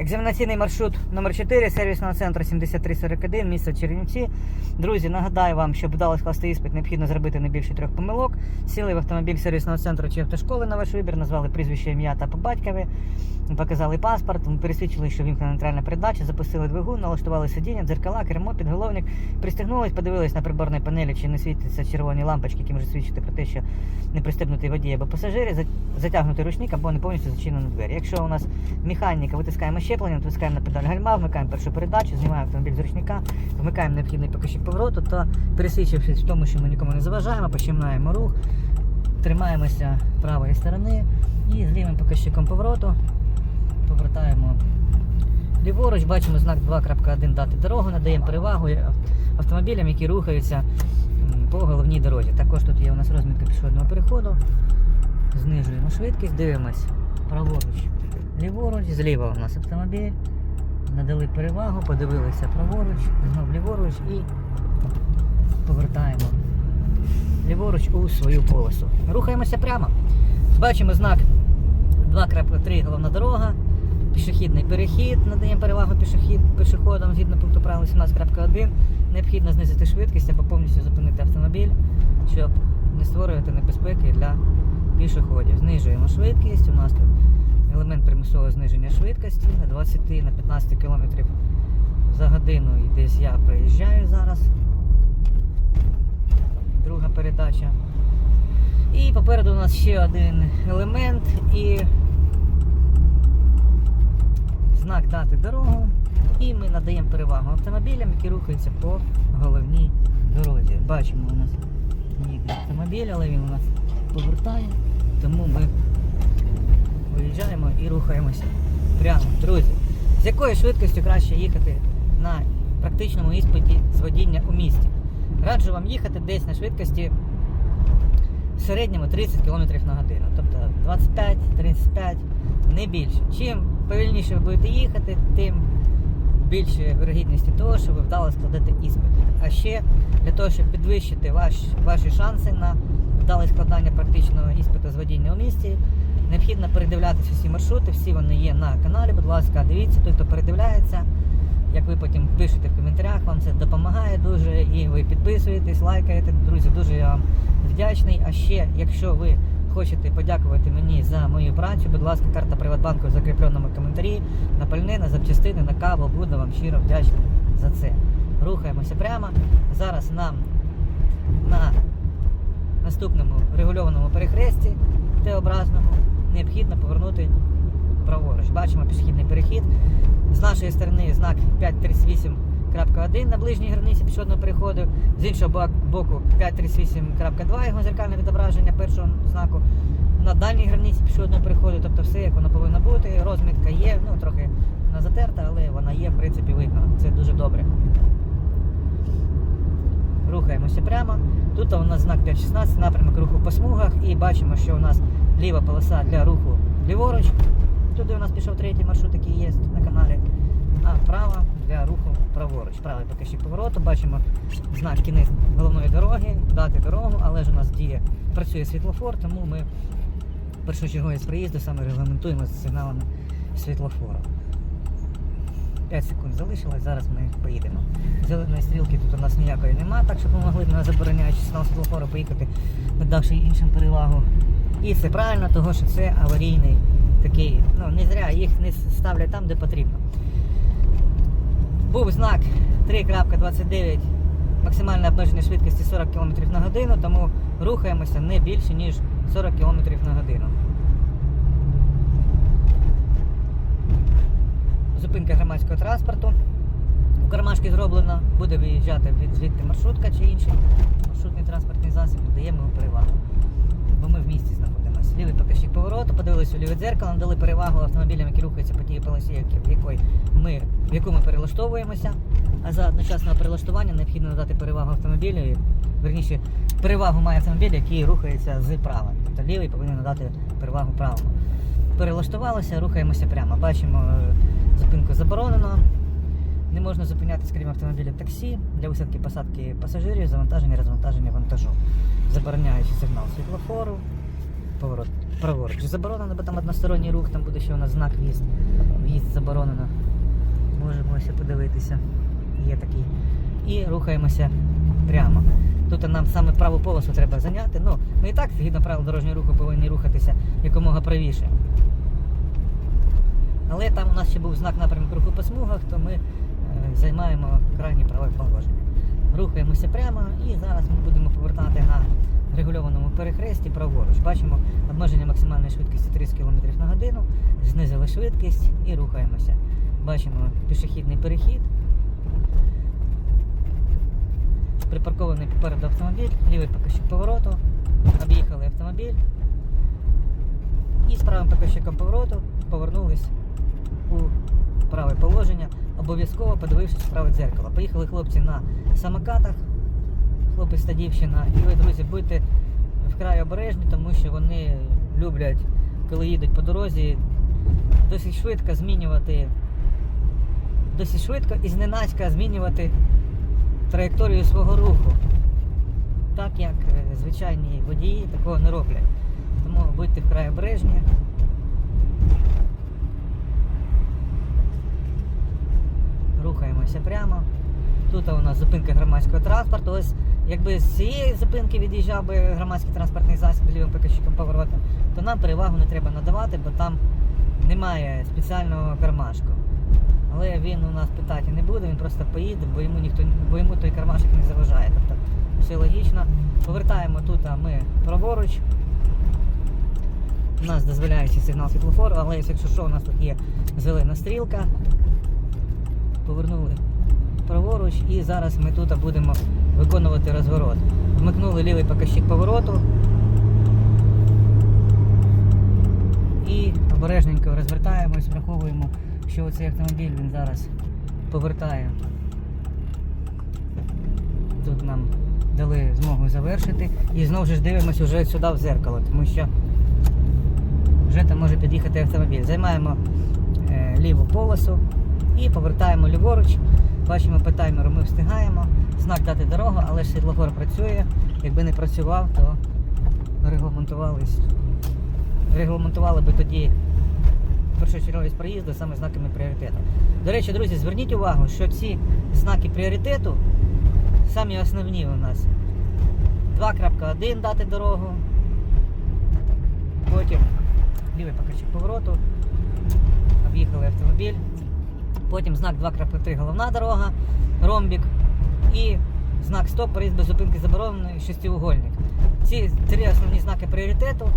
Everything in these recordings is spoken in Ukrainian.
Екзаменаційний маршрут номер 4 сервісного центру 7341, місто Чернівці. Друзі, нагадаю вам, щоб вдало скласти іспит, необхідно зробити не більше трьох помилок. Сіли в автомобіль сервісного центру чи автошколи на ваш вибір, назвали прізвище ім'я та по батькові, показали паспорт, пересвідчили, що вімкнена нейтральна передача, запустили двигун, налаштували сидіння, дзеркала, кермо, підголовник, пристегнулись, подивились на приборній панелі, чи не світяться червоні лампочки, які можуть свідчити про те, що не пристебнутий водій або пасажири, за- затягнутий ручник або не повністю зачинені двері. Якщо у нас механіка, витискаємо щеплення, натискаємо на педаль гальма, вмикаємо першу передачу, знімаємо автомобіль з ручника, вмикаємо необхідний покажчик повороту та пересвідчившись в тому, що ми нікому не заважаємо, починаємо рух, тримаємося правої сторони і з лівим показчиком повороту повертаємо ліворуч, бачимо знак 2.1 дати дорогу, надаємо перевагу автомобілям, які рухаються по головній дорозі. Також тут є у нас розмітка пішохідного переходу. Знижуємо швидкість, дивимось праворуч, ліворуч, зліва у нас автомобіль. Надали перевагу, подивилися праворуч, знов ліворуч і повертаємо ліворуч у свою полосу. Рухаємося прямо. Бачимо знак 2.3 головна дорога, пішохідний перехід, надаємо перевагу пішохід, пішоходам згідно пункту правил 17.1. Необхідно знизити швидкість або повністю зупинити автомобіль, щоб не створювати небезпеки для пішоходів. Знижуємо швидкість. У нас тут елемент примусового зниження швидкості на 20 на 15 км за годину. І десь я проїжджаю зараз. Друга передача. І попереду у нас ще один елемент і знак дати дорогу. І ми надаємо перевагу автомобілям, які рухаються по головній дорозі. Бачимо, у нас їде автомобіль, але він у нас повертає, тому ми виїжджаємо і рухаємося прямо. Друзі, з якою швидкістю краще їхати на практичному іспиті з водіння у місті? Раджу вам їхати десь на швидкості в середньому 30 км на годину. Тобто 25-35, не більше. Чим повільніше ви будете їхати, тим більше вирогідності того, що ви вдало складете іспит. А ще для того, щоб підвищити ваш, ваші шанси на вдале складання практичного іспиту з водіння у місті, необхідно передивлятися всі маршрути, всі вони є на каналі. Будь ласка, дивіться, той, хто передивляється. Як ви потім пишете в коментарях, вам це допомагає дуже, і ви підписуєтесь, лайкаєте. Друзі, дуже я вам вдячний. А ще, якщо ви хочете подякувати мені за мою працю, будь ласка, карта Приватбанку в закріпленому коментарі, на пальне, на запчастини, на каву, буду вам щиро вдячний за це. Рухаємося прямо. Зараз нам на наступному регульованому перехресті Т-образному необхідно повернути праворуч. Бачимо пішохідний перехід. З нашої сторони знак 538.1 на ближній границі пішохідного переходу, з іншого боку 538.2 його зеркальне відображення першого знаку. На дальній границі пішохідного переходу, тобто все як воно повинно бути. Розмітка є, ну трохи вона затерта, але вона є, в принципі, видно. Це дуже добре. Рухаємося прямо. Тут у нас знак 5.16, напрямок руху по смугах, і бачимо, що у нас ліва полоса для руху ліворуч. Туди у нас пішов третій маршрут, який є на каналі. А права для руху праворуч. Правий покажчик повороту. Бачимо знак кінець головної дороги, дати дорогу, але ж у нас діє, працює світлофор, тому ми першочергові з приїзду саме регламентуємо з сигналами світлофору. 5 секунд залишилось, зараз ми поїдемо. Зеленої стрілки тут у нас ніякої нема, так щоб ми на забороняючи сигнал світлофору поїхати, надавши іншим перевагу. І це правильно, тому що це аварійний такий, ну не зря їх не ставлять там, де потрібно. Був знак 3.29 максимальне обмеження швидкості 40 км на годину, тому рухаємося не більше, ніж 40 км на годину. Зупинка громадського транспорту. У кармашки зроблено, буде виїжджати від звідти маршрутка чи інший маршрутний транспортний засіб, даємо йому перевагу. Бо ми в місті знаходимося. Лівий покажчик повороту, подивилися у ліве дзеркало, надали перевагу автомобілям, які рухаються по тій полосі, в якої ми, в яку ми перелаштовуємося. А за одночасного перелаштування необхідно надати перевагу автомобілю. Верніше, перевагу має автомобіль, який рухається з права. Тобто лівий повинен надати перевагу правому. Перелаштувалися, рухаємося прямо. Бачимо, е, зупинку заборонено. Не можна зупинятися, крім автомобілів таксі для висадки посадки пасажирів, завантаження, розвантаження вантажу. Забороняючи сигнал світлофору. поворот. Праворуч. Заборонено, бо там односторонній рух, там буде ще у нас знак в'їзд. В'їзд заборонено. Можемо ось подивитися. Є такий. І рухаємося прямо. Тут нам саме праву полосу треба зайняти. Ну, ми і так, згідно правил дорожнього руху, повинні рухатися якомога правіше. Але там у нас ще був знак напрямку руху по смугах, то ми е, займаємо крайнє праве положення. Рухаємося прямо і зараз ми будемо повертати на регульованому перехресті праворуч. Бачимо обмеження максимальної швидкості 30 км на годину, знизили швидкість і рухаємося. Бачимо пішохідний перехід. Припаркований попереду автомобіль, лівий покажчик повороту, об'їхали автомобіль і з правим покажчиком повороту повернулись у праве положення, обов'язково подивившись в праве дзеркало. Поїхали хлопці на самокатах, хлопець та дівчина. І ви, друзі, будьте вкрай обережні, тому що вони люблять, коли їдуть по дорозі, досить швидко змінювати, досить швидко і зненацька змінювати траєкторію свого руху. Так як е, звичайні водії такого не роблять. Тому будьте вкрай обережні. Рухаємося прямо. Тут у нас зупинка громадського транспорту. Ось якби з цієї зупинки від'їжджав би громадський транспортний засіб лівим покажчиком повороту, то нам перевагу не треба надавати, бо там немає спеціального кармашку. Але він у нас питати не буде, він просто поїде, бо йому ніхто бо йому той кармашок не заважає. Тобто все логічно. Повертаємо тут а ми праворуч. У нас дозволяючий сигнал світлофору, але якщо що, у нас тут є зелена стрілка. Повернули праворуч і зараз ми тут будемо виконувати розворот. Вмикнули лівий показчик повороту. І обережненько розвертаємось, враховуємо, що цей автомобіль він зараз повертає. Тут нам дали змогу завершити. І знову ж дивимося вже сюди в зеркало, тому що вже там може під'їхати автомобіль. Займаємо е, ліву полосу і повертаємо ліворуч. Бачимо по таймеру, ми встигаємо. Знак дати дорогу, але ж світлофор працює. Якби не працював, то. Регламентували би тоді першочерговість проїзду саме знаками пріоритету. До речі, друзі, зверніть увагу, що ці знаки пріоритету самі основні у нас. 2.1 дати дорогу. Потім лівий покажчик повороту. Об'їхали автомобіль. Потім знак 2.3 головна дорога, ромбік. І знак стоп, проїзд без зупинки заборонений, шестиугольник. Ці три основні знаки пріоритету,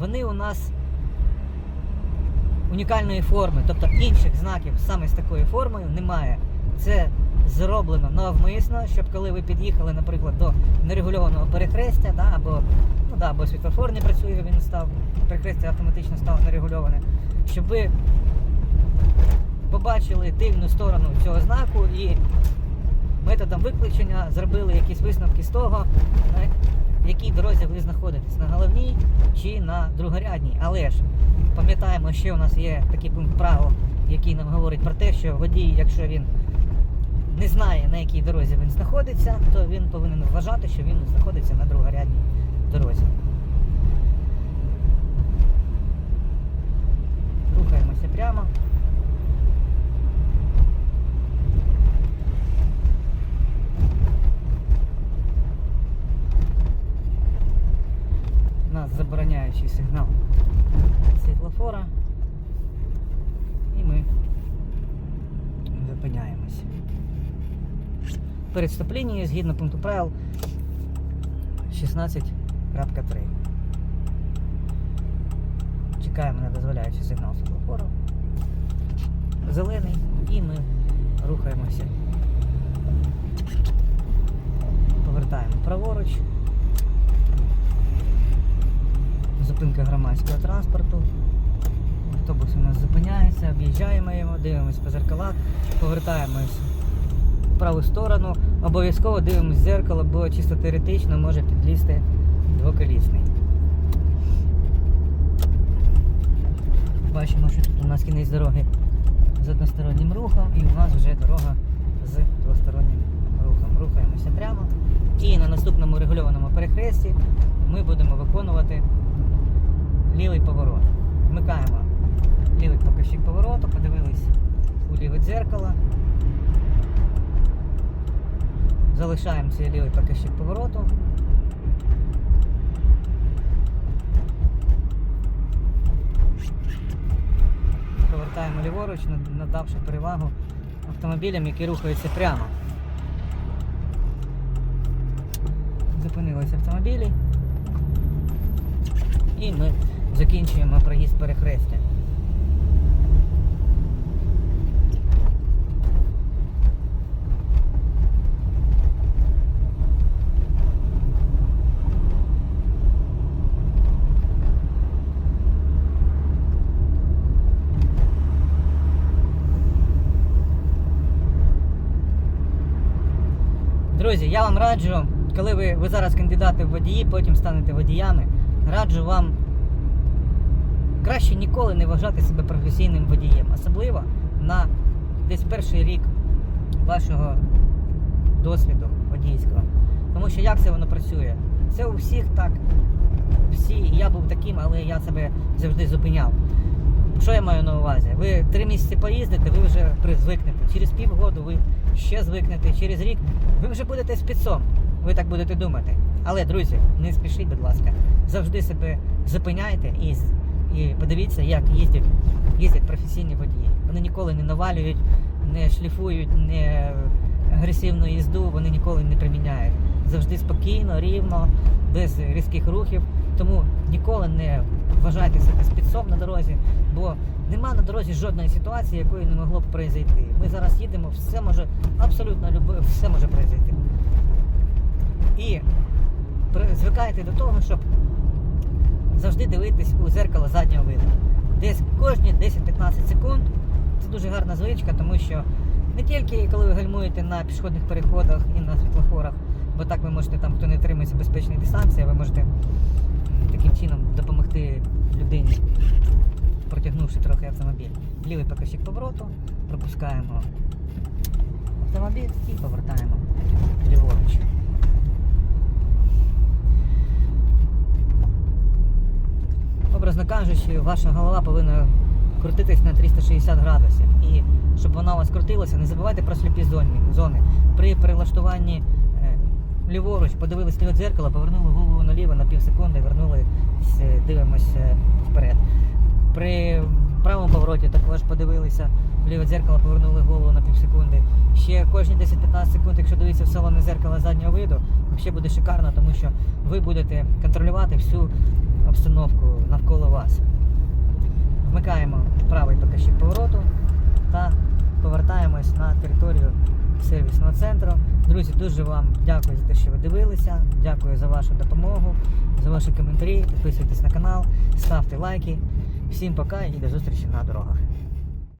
вони у нас унікальної форми, тобто інших знаків саме з такою формою немає. Це зроблено навмисно, щоб коли ви під'їхали, наприклад, до нерегульованого перехрестя, да, або, ну, да, або світлофор не працює, він став, перехрестя автоматично стало нерегульоване, щоб ви побачили тильну сторону цього знаку і методом виключення зробили якісь висновки з того, на якій дорозі ви знаходитесь, на головній чи на другорядній. Але ж пам'ятаємо, що у нас є такий пункт правил, який нам говорить про те, що водій, якщо він не знає, на якій дорозі він знаходиться, то він повинен вважати, що він знаходиться на другорядній дорозі. Рухаємося прямо. У нас забороняючий сигнал світлофора. І ми зупиняємось. Перед стоп-лінією, згідно пункту правил 16.3. Чекаємо на дозволяючий сигнал світлофору. Зелений і ми рухаємося. Повертаємо праворуч. Зупинка громадського транспорту. Автобус у нас зупиняється, об'їжджаємо його, дивимося по зеркалах, повертаємось в праву сторону. Обов'язково дивимося в зеркало, бо чисто теоретично може підлізти двоколісний. Бачимо, що тут у нас кінець дороги з одностороннім рухом і у нас вже дорога з двостороннім рухом. Рухаємося прямо. І на наступному регульованому перехресті ми будемо виконувати лівий поворот. Вмикаємо лівий показчик повороту, подивились у ліве дзеркало. Залишаємо цей лівий показчик повороту. Повертаємо ліворуч, надавши перевагу автомобілям, які рухаються прямо. Зупинились автомобілі. І ми закінчуємо проїзд перехрестя. Друзі, я вам раджу, коли ви, ви зараз кандидати в водії, потім станете водіями, раджу вам краще ніколи не вважати себе професійним водієм, особливо на десь перший рік вашого досвіду водійського. Тому що як це воно працює? Це у всіх так. Всі, я був таким, але я себе завжди зупиняв. Що я маю на увазі? Ви три місяці поїздите, ви вже призвикнете. Через півгоду ви ще звикнете, через рік ви вже будете спецом. Ви так будете думати. Але, друзі, не спішіть, будь ласка. Завжди себе зупиняйте і, і подивіться, як їздять, їздять професійні водії. Вони ніколи не навалюють, не шліфують, не агресивну їзду, вони ніколи не приміняють. Завжди спокійно, рівно, без різких рухів. Тому ніколи не вважайте себе спецом на дорозі, бо нема на дорозі жодної ситуації, якої не могло б произойти. Ми зараз їдемо, все може, абсолютно любе, все може произойти. І звикайте до того, щоб завжди дивитись у зеркало заднього виду. Десь кожні 10-15 секунд. Це дуже гарна звичка, тому що не тільки коли ви гальмуєте на пішохідних переходах і на світлофорах, бо так ви можете там, хто не тримається безпечної дистанції, ви можете таким чином допомогти людині, протягнувши трохи автомобіль. Лівий показчик повороту, пропускаємо автомобіль і повертаємо ліворуч. Образно кажучи, ваша голова повинна крутитись на 360 градусів. І щоб вона у вас крутилася, не забувайте про сліпі зони. При перелаштуванні е, ліворуч подивились ліве дзеркало, повернули голову наліво на пів секунди, вернули, дивимося вперед. При правому повороті також подивилися ліве дзеркало, повернули голову на пів секунди. Ще кожні 10-15 секунд, якщо дивитися в салоне зеркало заднього виду, ще буде шикарно, тому що ви будете контролювати всю обстановку навколо вас. Вмикаємо правий показчик повороту та повертаємось на територію сервісного центру. Друзі, дуже вам дякую за те, що ви дивилися. Дякую за вашу допомогу, за ваші коментарі. Підписуйтесь на канал, ставте лайки. Всім пока і до зустрічі на дорогах.